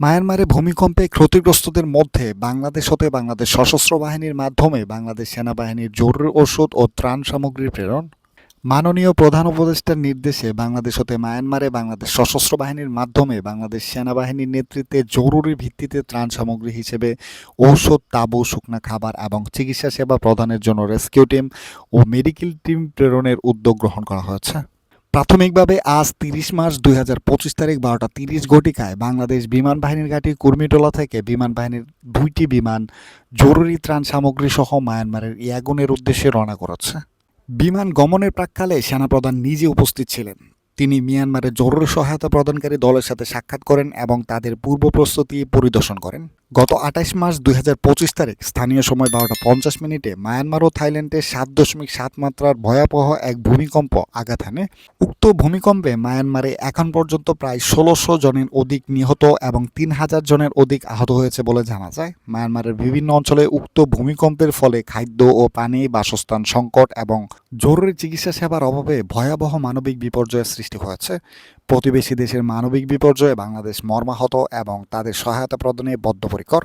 মায়ানমারে ভূমিকম্পে ক্ষতিগ্রস্তদের মধ্যে বাংলাদেশ হতে বাংলাদেশ সশস্ত্র বাহিনীর মাধ্যমে বাংলাদেশ সেনাবাহিনীর জরুরি ওষুধ ও ত্রাণ সামগ্রী প্রেরণ। মাননীয় প্রধান উপদেষ্টার নির্দেশে বাংলাদেশ হতে মায়ানমারে বাংলাদেশ সশস্ত্র বাহিনীর মাধ্যমে বাংলাদেশ সেনাবাহিনীর নেতৃত্বে জরুরি ভিত্তিতে ত্রাণ সামগ্রী হিসেবে ঔষধ, তাঁবু, শুকনা খাবার এবং চিকিৎসা সেবা প্রদানের জন্য রেস্কিউ টিম ও মেডিকেল টিম প্রেরণের উদ্যোগ গ্রহণ করা হয়েছে। প্রাথমিকভাবে আজ তিরিশ মার্চ দুই হাজার পঁচিশ তারিখ বারোটা তিরিশ ঘটিকায় বাংলাদেশ বিমান বাহিনীর ঘাঁটি কুর্মিটোলা থেকে বিমান বাহিনীর দুইটি বিমান জরুরি ত্রাণ সামগ্রী সহ মায়ানমারের ইয়াগুনের উদ্দেশ্যে রওনা করেছে। বিমান গমনের প্রাককালে সেনাপ্রধান নিজে উপস্থিত ছিলেন। তিনি মিয়ানমারের জরুরি সহায়তা প্রদানকারী দলের সাথে সাক্ষাৎ করেন এবং তাদের পূর্ব প্রস্তুতি পরিদর্শন করেন। গত আঠাশ মার্চ দুই হাজার পঁচিশ তারিখ স্থানীয় সময় বারোটা পঞ্চাশ মিনিটে মায়ানমার ও থাইল্যান্ডে সাত দশমিক সাত মাত্রার ভয়াবহ এক ভূমিকম্প আঘাত হানে। উক্ত ভূমিকম্পে মায়ানমারে এখন পর্যন্ত প্রায় ষোলোশো জনের অধিক নিহত এবং তিন হাজার জনের অধিক আহত হয়েছে বলে জানা যায়। মায়ানমারের বিভিন্ন অঞ্চলে উক্ত ভূমিকম্পের ফলে খাদ্য ও পানি, বাসস্থান সংকট এবং জরুরি চিকিৎসা সেবার অভাবে ভয়াবহ মানবিক বিপর্যয়ের সৃষ্টি হয়েছে। প্রতিবেশী দেশের মানবিক বিপর্যয়ে বাংলাদেশ মর্মাহত এবং তাদের সহায়তা প্রদানে বদ্ধপরিকর।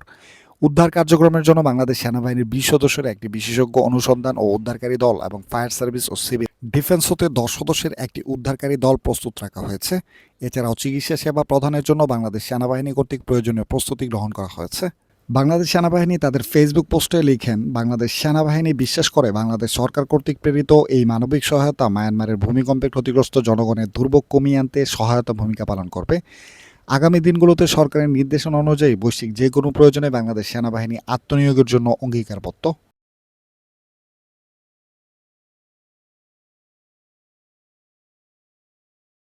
উদ্ধার কার্যক্রমের জন্য বাংলাদেশ সেনাবাহিনীর বিশ সদস্যের একটি বিশেষজ্ঞ অনুসন্ধান ও উদ্ধারকারী দল এবং ফায়ার সার্ভিস ও সিভিল ডিফেন্স হতে দশ সদস্যের একটি উদ্ধারকারী দল প্রস্তুত রাখা হয়েছে। এছাড়াও চিকিৎসা সেবা প্রদানের জন্য বাংলাদেশ সেনাবাহিনী কর্তৃক প্রয়োজনীয় প্রস্তুতি গ্রহণ করা হয়েছে। বাংলাদেশ সেনাবাহিনী তাদের ফেসবুক পোস্টে লিখেন, বাংলাদেশ সেনাবাহিনী বিশ্বাস করে বাংলাদেশ সরকার কর্তৃক প্রেরিত এই মানবিক সহায়তা মায়ানমারের ভূমিকম্পে ক্ষতিগ্রস্ত জনগণের দুর্ভোগ কমিয়ে আনতে সহায়তা ভূমিকা পালন করবে। আগামী দিনগুলোতে সরকারের নির্দেশনা অনুযায়ী বৈশ্বিক যে কোনো প্রয়োজনে বাংলাদেশ সেনাবাহিনী আত্মনিয়োগের জন্য অঙ্গীকারবদ্ধ।